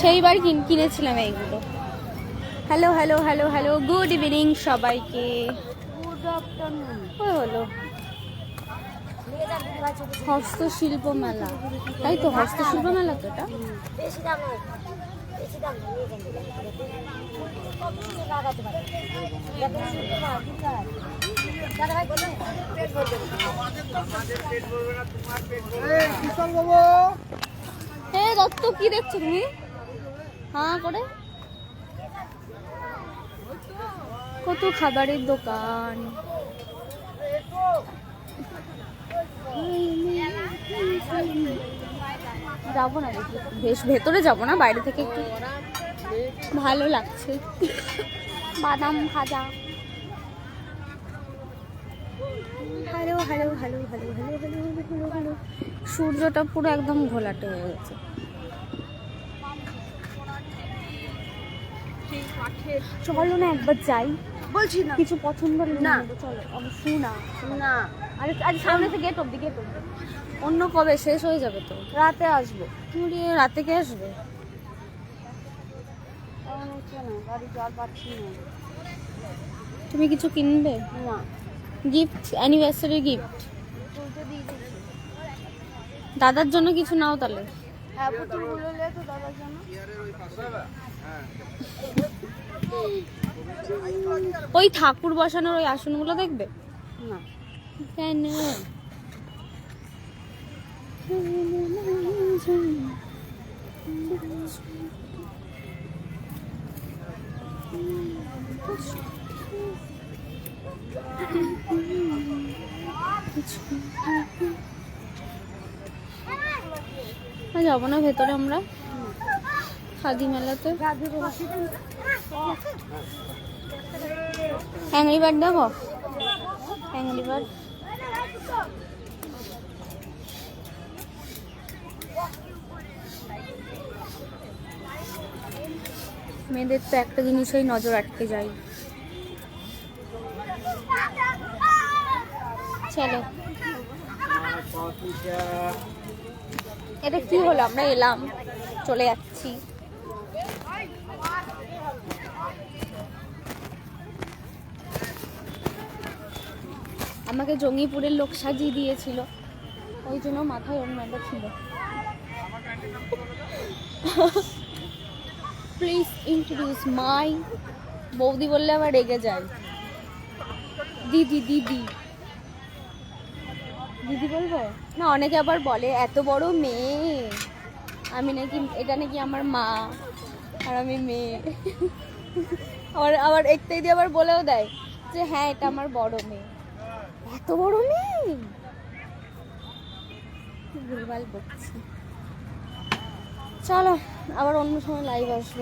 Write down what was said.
সেইবার কিনেছিলাম এইগুলো। Hello hello hello hello good evening সবাইকে। হলো। হস্তশিল্প মেলা তাই তো হস্তশিল্প মেলা তো এটা? দত্ত কি দেখছ তুমি? হ্যাঁ করে কত খাবারের দোকান যাব না বেশ ভেতরে যাব না বাইরে থেকে একটু ভালো লাগছে বাদাম ভাজা হ্যালো হ্যালো হ্যালো সূর্যটা পুরো একদম ঘোলাটে হয়ে গেছে চলো না একবার যাই। বলছি না। কিছু পছন্দ না। চলো। অবশ্যই না। না। আরে আজ সামনে থেকে গেট অব্দি গেট অন্য কবে? শেষ হয়ে যাবে তো। রাতে আসব। তুমি রাতে কে আসবে? তুমি কিছু কিনবে? না। গিফট অ্যানিভার্সারি গিফট দাদার জন্য কিছু নাও তাহলে। হ্যাঁ পুতুলগুলো লে তো দাদার জন্য। ওই ঠাকুর বসানোর ওই আসনগুলো দেখবে? না। কেন? যাব না ভেতরে আমরা। খাদি মেলাতে। হ্যাংরি বার্ড দেবো? হ্যাংরি বার্ড মেয়েদের তো একটা জিনিসেই নজর আটকে যায়। চলো। এটা কি হলো? আমরা এলাম, চলে যাচ্ছি। আমাকে জঙ্গিপুরের লোক সাজিয়ে দিয়েছিল। ওই জন্য মাথায় ওড়নাটা ছিল। প্লিজ ইন্ট্রোডিউস মাই বৌদি বললে আবার রেগে যায়। দিদি দিদি। দিদি বলব? না, অনেকে আবার বলে, এত বড় মেয়ে। আমি নাকি, এটা নাকি আমার মা, আর আমি মেয়ে। আবার আবার একটাই দিয়ে আবার বলেও দেয় যে হ্যাঁ এটা আমার বড় মেয়ে। এত বড় মেয়ে? ভুলভাল বকছি। চলো, আবার অন্য সময় লাইভ আসব।